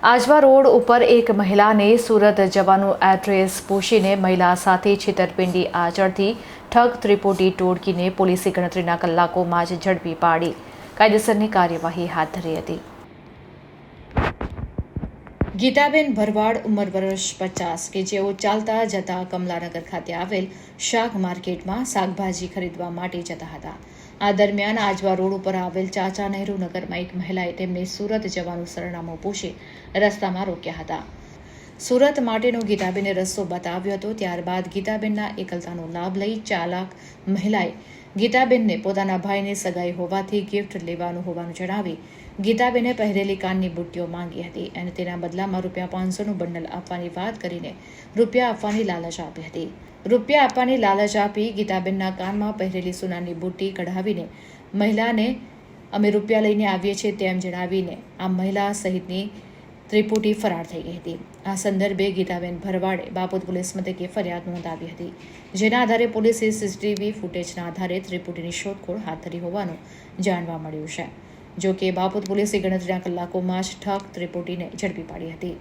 Ajwa road ઉપર એક મહિલાને સુરત જવાનું એડ્રેસ પૂછીને મહિલા સાથે છેતરપિંડી આચરતી ઠગ ત્રિપોટી ટોળકીને પોલીસે ગણતરીના કલાકોમાં જ ઝડપી પાડી. કાયદેસરની કાર્યવાહી હાથ ધરી હતી. ગીતાબેન ભરવાડ ઉંમર વર્ષ પચાસ કે જેઓ ચાલતા જતા કમલાનગર ખાતે આવેલ શાક માર્કેટમાં શાકભાજી ખરીદવા માટે જતા હતા. આ દરમિયાન આજવા રોડ ઉપર આવેલ ચાચા નહેરુ નગરમાં એક મહિલાએ તેમને સુરત જવાનું સરનામું પૂછી રસ્તામાં રોક્યા હતા. સુરત માટેનો ગીતાબેને રસ્તો બતાવ્યો હતો. ત્યારબાદ ગીતાબેનના એકલતાનો લાભ લઈ ચાલાક મહિલાએ ગીતાબેનને પોતાના ભાઈને સગાઈ હોવાથી ગિફ્ટ લેવાનું હોવાનું જણાવી ગીતાબેને પહેરેલી કાનની બુટ્ટીઓ માંગી હતી અને તેના બદલામાં રૂપિયા પાંચસોનું બંડલ આપવાની વાત કરીને રૂપિયા આપવાની લાલચ આપી હતી. રૂપિયા આપવાની લાલચ આપી ગીતાબેનના કાનમાં પહેરેલી સોનાની બુટ્ટી કઢાવીને મહિલાને અમે રૂપિયા લઈને આવીએ છીએ તેમ જણાવીને આ મહિલા સહિતની ત્રિપુટી ફરાર થઈ ગઈ હતી. આ સંદર્ભે ગીતાબેન ભરવાડે બાપોદ પોલીસ મથકે ફરિયાદ નોંધાવી હતી. જેના આધારે પોલીસે સીસીટીવી ફૂટેજના આધારે ત્રિપુટીની શોધખોળ હાથ ધરી હોવાનું જાણવા મળ્યું છે. જો કે બાપોદ પોલીસે ગણતરીના કલાકોમાં જ ઠગ ત્રિપુટીને ઝડપી પાડી હતી.